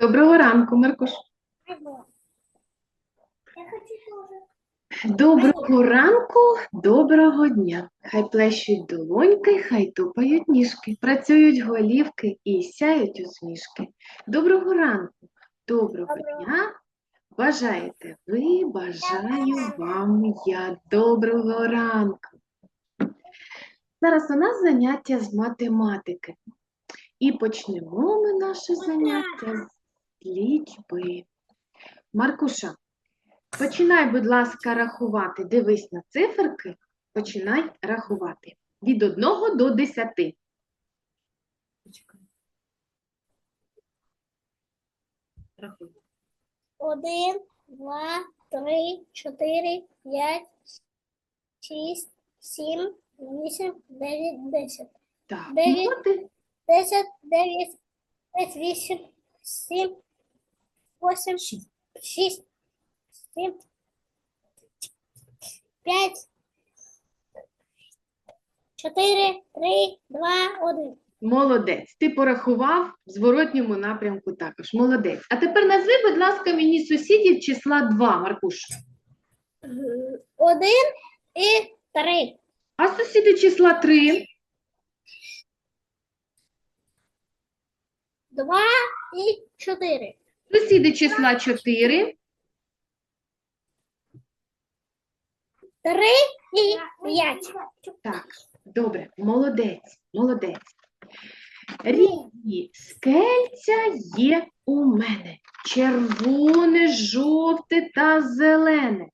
Доброго ранку, Маркуш. Доброго ранку, доброго дня. Хай плещуть долоньки, хай тупають ніжки, працюють голівки і сяють усмішки. Доброго ранку, Доброго. дня. Бажаєте ви, бажаю вам я. Доброго ранку. Зараз у нас заняття з математики. І почнемо ми наше заняття з лічби. Маркуша, починай, будь ласка, рахувати. Дивись на циферки, починай рахувати. Від 1 до 10. Рахуй. Один, два, три, чотири, п'ять, шість, сім, вісім, дев'ять, десять. Так, Дев'ять. молодець. Десять, дев'ять, п'ять, вісім, сім, восім, шість, сім, п'ять, чотири, три, два, один. Молодець. Ти порахував в зворотньому напрямку також. Молодець. А тепер назви, будь ласка, мені сусідів числа 2, Маркуш. Один і три. А сусіди числа 3? Два і чотири. Сусіди числа 4. Три і п'ять. Так, добре, молодець, молодець. Різні скельця є у мене. Червоне, жовте та зелене.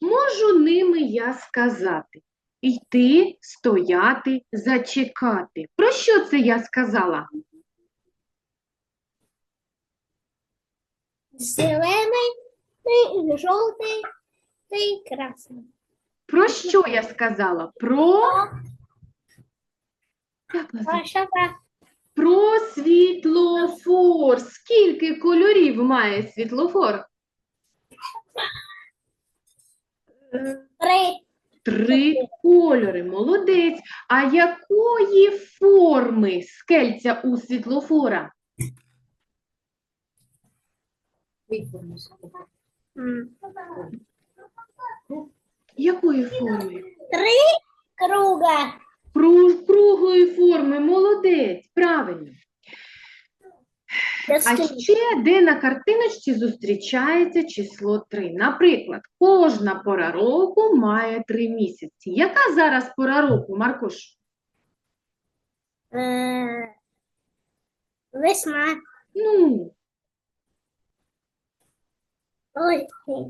Можу ними я сказати. Йти, стояти, зачекати. Про що це я сказала? Зелений, жовтий, і красний. Про що я сказала? Про. Як називається? Про світлофор. Скільки кольорів має світлофор? три. Три кольори. Молодець. А якої форми скельця у світлофора? М. Якої форми? Три круга. Кру- Круглої форми. Молодець. Правильно. А ще де на картиночці зустрічається число 3. Наприклад, кожна пора року має 3 місяці. Яка зараз пора року, Маркош? Е, Весна. Ну,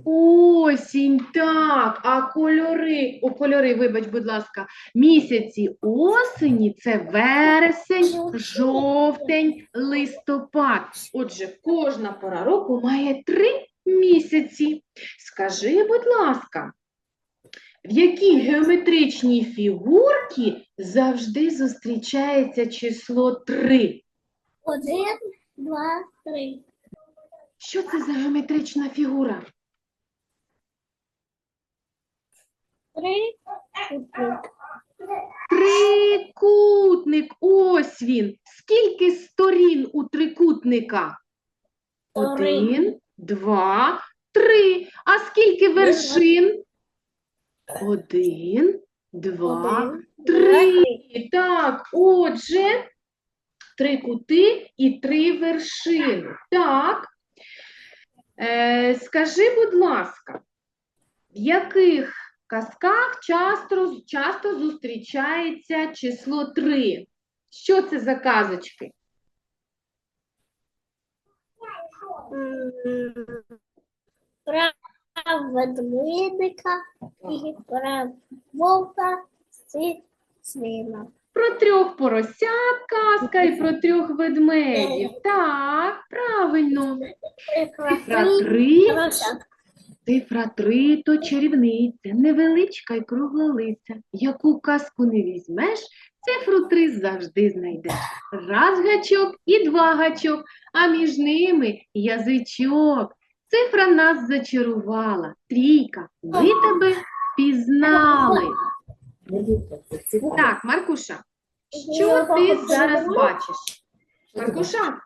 осінь, так. А кольори, о, кольори, вибач, будь ласка, місяці осені це вересень, жовтень, листопад. Отже, кожна пора року має три місяці. Скажи, будь ласка, в якій геометричній фігурці завжди зустрічається число 3? один, два, три. Що це за геометрична фігура? Три. Чотири. Трикутник, ось він. Скільки сторін у трикутника? Один, два, три. А скільки вершин? Один, два, три. Так, отже, три кути і три вершини. Так. Е, скажи, будь ласка, в яких казках часто, часто зустрічається число 3? Що це за казочки? Про ведмедика і про вовка з свина. Про трьох поросят казка і про трьох ведмедів. Так, правильно. Цифра 3 Поросят. Цифра три то чарівниця, невеличка й круглолиця. Яку казку не візьмеш, цифру три завжди знайдеш. Раз гачок і два гачок, а між ними язичок. Цифра нас зачарувала. Трійка, ми тебе пізнали. Так, Маркуша, що ти зараз бачиш? Маркуша,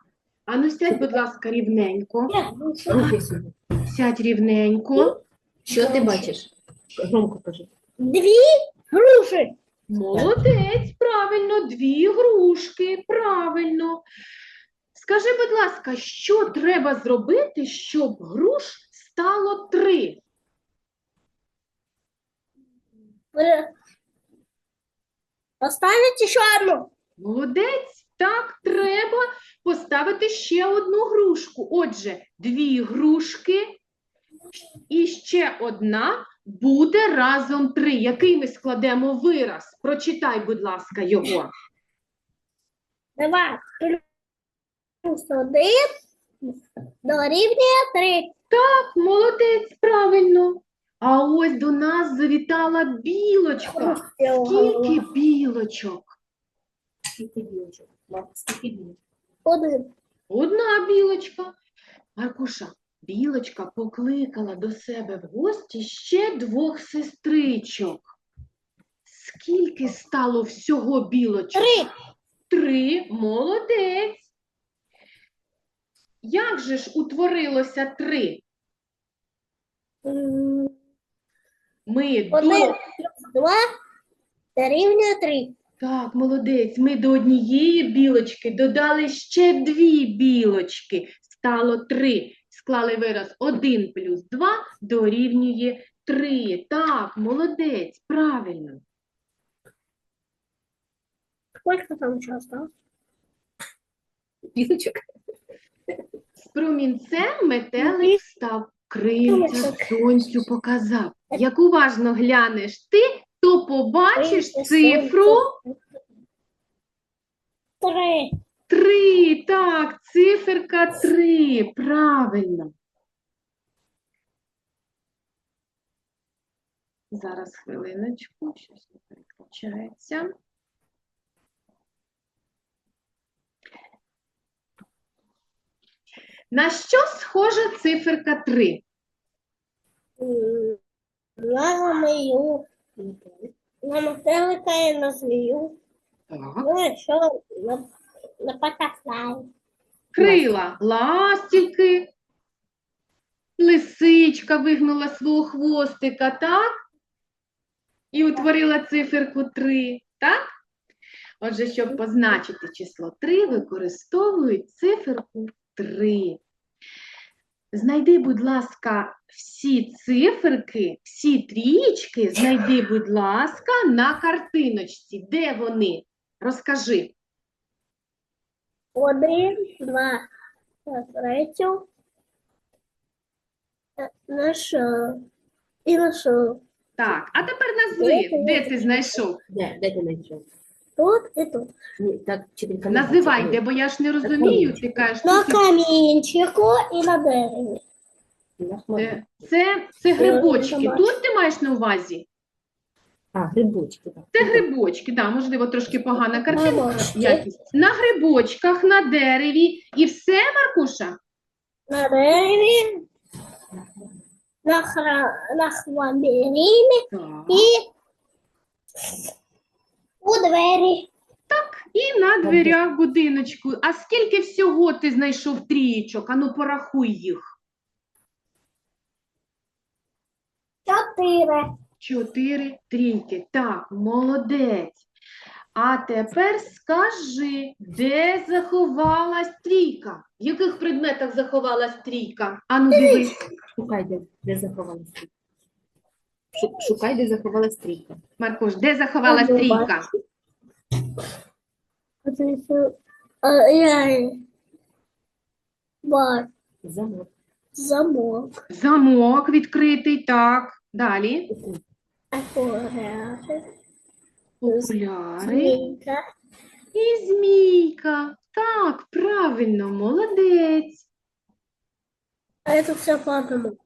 Ану, сядь, будь ласка, рівненько. Руки сюди. Сядь рівненько. Що ти бачиш? Громко кажи. Дві груші. Молодець, правильно, дві грушки, правильно. Скажи, будь ласка, що треба зробити, щоб груш стало три? Поставите ще одну. Молодець, так, треба поставити ще одну грушку. Отже, дві грушки і ще одна буде разом три. Який ми складемо вираз? Прочитай, будь ласка, його. Два плюс один дорівнює три. Так, молодець, правильно. А ось до нас завітала білочка. Скільки білочок? Скільки білочок? Скільки білочок? Один. Одна білочка. Маркуша, білочка покликала до себе в гості ще двох сестричок. Скільки стало всього білочок? Три. Три. Молодець. Як же ж утворилося три? М, Ми Один до... два дорівнює три. Так, молодець. Ми до однієї білочки додали ще дві білочки. Стало три. Склали вираз 1 плюс 2 дорівнює 3. Так, молодець, правильно. Сколько там еще осталось? Білочок? З промінцем метелик став, крильця сонцю показав. Як уважно глянеш ти, то побачиш цифру Три. 3. Так, циферка 3. Правильно. Зараз хвилиночку, щось не переключається. На що схожа циферка 3? М, На змію. На метелика і на змію. Ну на, на. Крила, ластівки, лисичка вигнула свого хвостика, так? І утворила циферку 3, так? Отже, щоб позначити число 3, використовують циферку 3. Знайди, будь ласка, всі циферки, всі трієчки, знайди, будь ласка, на картиночці. Де вони? Розкажи. Один, два, третю. Е, Нашов. І нашов. Так, а тепер назви, де ти знайшов? Де? Де ти знайшов? Тут і тут. Ні, так, вчителька не Називай, бо я ж не розумію, ти кажеш, На камінчику і на дереві. На хмарі. Е, це, це грибочки. бачу. Тут ти маєш на увазі? А, грибочки. так. Це грибочки, да, можливо, трошки погана картинка, Грибочки. якість. На грибочках, на дереві. І все, Маркуша? На дереві, на, хра... на хваміріні Так. і у двері. Так, І на дверях будиночку. А скільки всього ти знайшов трієчок? Ану, порахуй їх. Чотири. Чотири трійки. Так, молодець. А тепер скажи, де заховалась трійка? В яких предметах заховалась трійка? Ану, дивись. Шукай, де, заховалась стрійка. Шу- Шукай, де заховалась стрійка. Маркуш, де заховалась Ану, трійка? А, я... Бар. Замок. Замок. Замок відкритий, так. Далі. Окуляри. І змійка. Так, правильно, молодець. А це все по одному.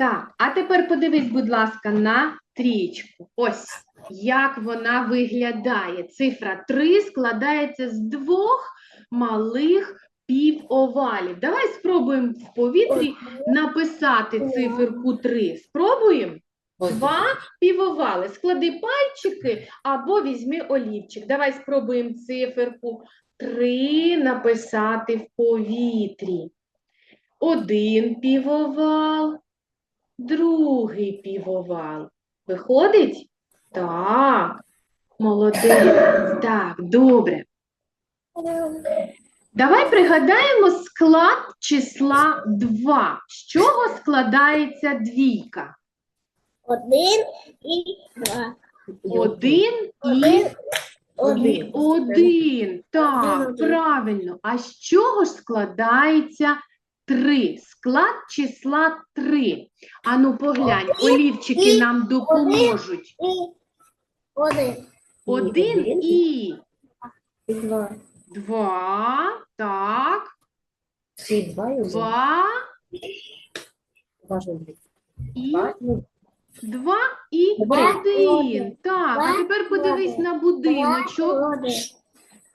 Так, а тепер подивись, будь ласка, на трічку. Ось як вона виглядає. Цифра 3 складається з двох малих півовалів. Давай спробуємо в повітрі написати циферку 3. Спробуємо? Два півовали. Склади пальчики або візьми олівчик. Давай спробуємо циферку три написати в повітрі. Один півовал, другий півовал. Виходить? Так. Молодець. Так, добре. Давай пригадаємо склад числа 2. З чого складається двійка? Один і два. Один і Один. Один. Один. Так, Один. правильно. А з чого ж складається три? Склад числа три. Ану, поглянь, олівчики нам допоможуть. Один. Один і два. два. Так, два і два і один. Так, а тепер подивись на будиночок.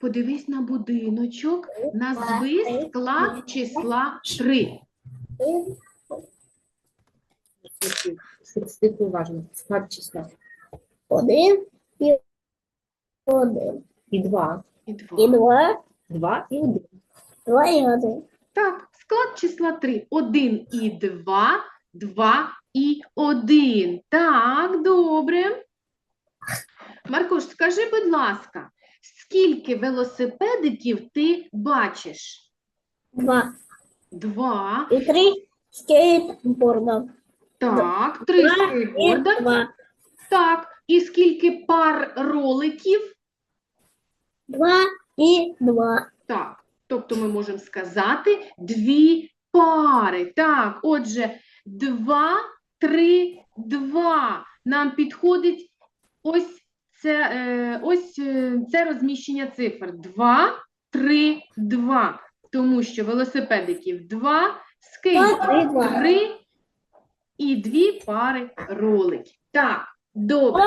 Один. Подивись на будиночок. Назви склад числа три. Один. Уважно. Склад числа. Один і один. І два. І І два. два. Два і один. Два і один. Так, склад числа 3. 1 і 2, 2 і 1. Так, добре. Маркуш, скажи, будь ласка, скільки велосипедиків ти бачиш? Два. Два. І три скейтборда. Так, три І скейтборда. два. Так. І скільки пар роликів? Два і два. Так. Тобто ми можемо сказати дві пари. Так, отже, два, три, два. Нам підходить ось це, е, ось е, це розміщення цифр. Два, три, два. Тому що велосипедиків два, скейт Два, три, і дві пари роликів. Так, добре.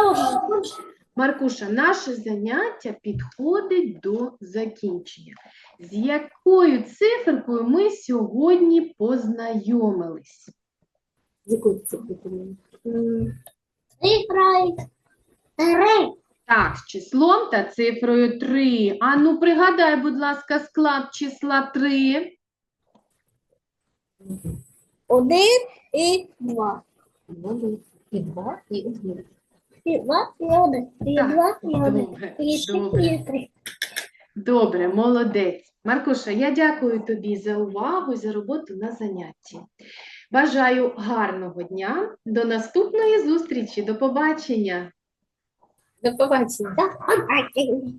Маркуша, наше заняття підходить до закінчення. З якою циферкою ми сьогодні познайомились? З якою цифрою? Цифра три. Так, з числом та цифрою 3. Ану, пригадай, будь ласка, склад числа 3. Один і два. Один. І два і один. І два і один. І Так, два і один. Добре, І добре. і три. Добре, молодець. Маркуша, я дякую тобі за увагу і за роботу на занятті. Бажаю гарного дня. До наступної зустрічі. До побачення. До побачення. Так, побачення.